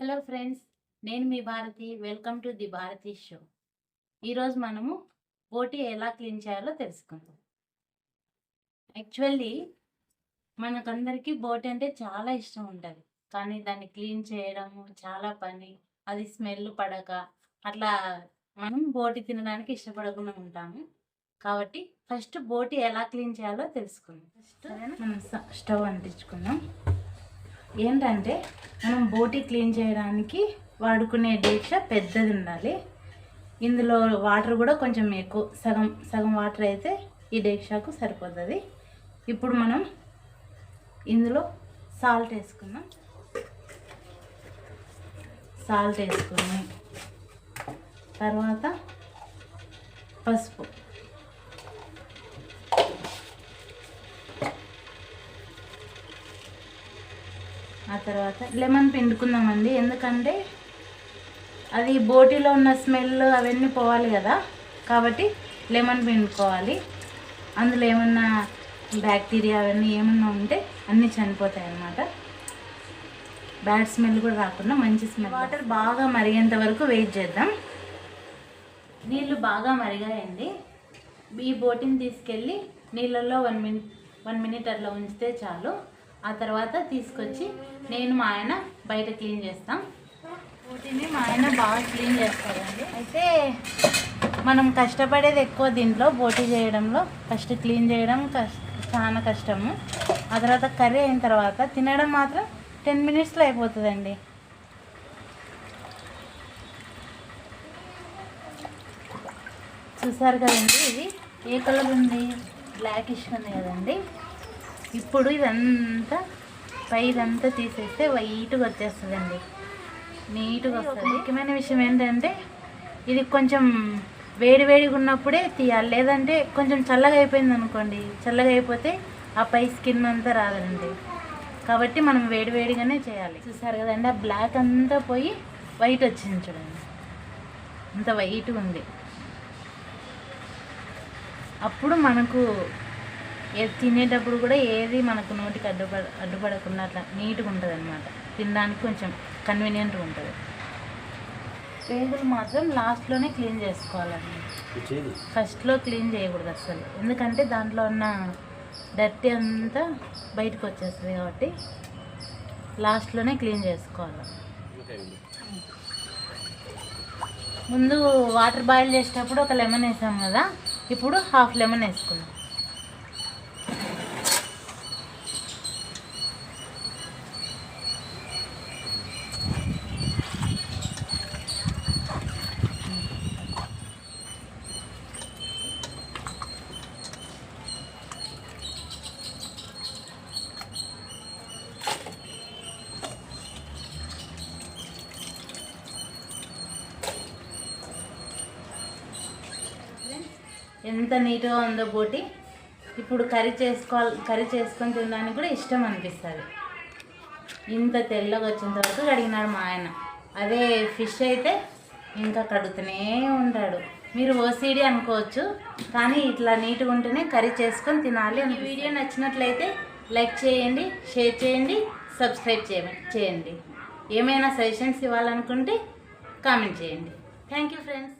Hello friends నేను మీ Bharati. Welcome to the Bharati show ఈరోజు మనము బోటి ఎలా క్లీన్ చేయాలో తెలుసుకుందాం. యాక్చువల్లీ మనకందరికీ బోటి అంటే చాలా ఇష్టం ఉంటుంది. కానీ దాన్ని క్లీన్ చేయడము చాలా పని అది స్మెల్ పడక అట్లా మనం బోటి తినడానికి ఇష్టపడకుండా ఉంటాము. కాబట్టి ఫస్ట్ బోటి ఎలా క్లీన్ చేయాలో తెలుసుకుందాం. ఫస్ట్ మనం స్టవ్ అంటించుకుందాం. ఏంటంటే మనం బోటి క్లీన్ చేయడానికి వాడుకునే డేక్ష పెద్దది ఉండాలి. ఇందులో వాటర్ కూడా కొంచెం ఎక్కువ సగం సగం వాటర్ అయితే ఈ డేక్షాకు సరిపోతుంది. ఇప్పుడు మనం ఇందులో సాల్ట్ వేసుకుందాం. సాల్ట్ వేసుకుని తర్వాత పసుపు. ఆ తర్వాత లెమన్ పిండుకుందామండి. ఎందుకంటే అది బోటిలో ఉన్న స్మెల్ అవన్నీ పోవాలి కదా. కాబట్టి లెమన్ పిండుకోవాలి. అందులో ఏమన్నా బ్యాక్టీరియా అవన్నీ ఏమన్నా ఉంటే అన్నీ చనిపోతాయి అన్నమాట బ్యాడ్ స్మెల్ కూడా రాకుండా మంచి స్మెల్. వాటర్ బాగా మరిగేంత వరకు వెయిట్ చేద్దాం. నీళ్ళు బాగా మరిగాయండి. ఈ బోటిని తీసుకెళ్ళి నీళ్ళల్లో వన్ మినిట్ వన్ మినిట్ అట్లా ఉంచితే చాలు. ఆ తర్వాత తీసుకొచ్చి నేను మా ఆయన బయట క్లీన్ చేస్తాం. వీటిని మా ఆయన బాగా క్లీన్ చేస్తారండి అయితే మనం కష్టపడేది ఎక్కువ దీంట్లో బోటి చేయడంలో ఫస్ట్ క్లీన్ చేయడం కష్ట చాలా కష్టము. ఆ తర్వాత కర్రీ అయిన తర్వాత తినడం మాత్రం టెన్ మినిట్స్లో అయిపోతుందండి. చూసారు కదండి ఇది? ఏ కలర్ ఉంది? బ్లాకిష్ ఉంది కదండి. ఇప్పుడు ఇదంతా పై ఇదంతా తీసేస్తే వైట్గా వచ్చేస్తుందండి. నీట్గా వస్తుంది. ముఖ్యమైన విషయం ఏంటంటే ఇది కొంచెం వేడి వేడిగా ఉన్నప్పుడే తీయాలి. లేదంటే కొంచెం చల్లగా అయిపోయింది అనుకోండి చల్లగా అయిపోతే ఆ పై స్కిన్ అంతా రాదండి. కాబట్టి మనం వేడి వేడిగానే చేయాలి. చూసారు కదండి ఆ బ్లాక్ అంతా పోయి వైట్ వచ్చింది చూడండి. అంత వైట్గా ఉంది. అప్పుడు మనకు ఏ- తినేటప్పుడు కూడా ఏది మనకు నోటికి అడ్డుపడ అడ్డుపడకుండా అట్లా నీట్గా ఉంటుంది అనమాట తినడానికి కొంచెం కన్వీనియంట్గా ఉంటుంది. పేగులు మాత్రం లాస్ట్లోనే క్లీన్ చేసుకోవాలండి. ఫస్ట్లో క్లీన్ చేయకూడదు అసలు ఎందుకంటే దాంట్లో ఉన్న డర్టీ అంతా బయటకు వచ్చేస్తుంది కాబట్టి లాస్ట్లోనే క్లీన్ చేసుకోవాలి. ముందు వాటర్ బాయిల్ చేసేటప్పుడు ఒక లెమన్ వేసాం కదా ఇప్పుడు హాఫ్ లెమన్ వేసుకుందాం. ఎంత నీట్గా ఉందో బోటి ఇప్పుడు కర్రీ చేసుకోవాలి కర్రీ చేసుకొని తినడానికి కూడా ఇష్టం అనిపిస్తుంది. ఇంత తెల్లగా వచ్చేంత వరకు కడిగినాడు మా ఆయన. అదే ఫిష్ అయితే ఇంకా కడుగుతూనే ఉంటాడు మీరు ఓసీడీ అనుకోవచ్చు కానీ ఇట్లా నీట్గా ఉంటేనే కర్రీ చేసుకొని తినాలి ఈ వీడియో నచ్చినట్లయితే లైక్ చేయండి షేర్ చేయండి సబ్స్క్రైబ్ చేయ చేయండి. ఏమైనా సజెషన్స్ ఇవ్వాలనుకుంటే కామెంట్ చేయండి. Thank you friends.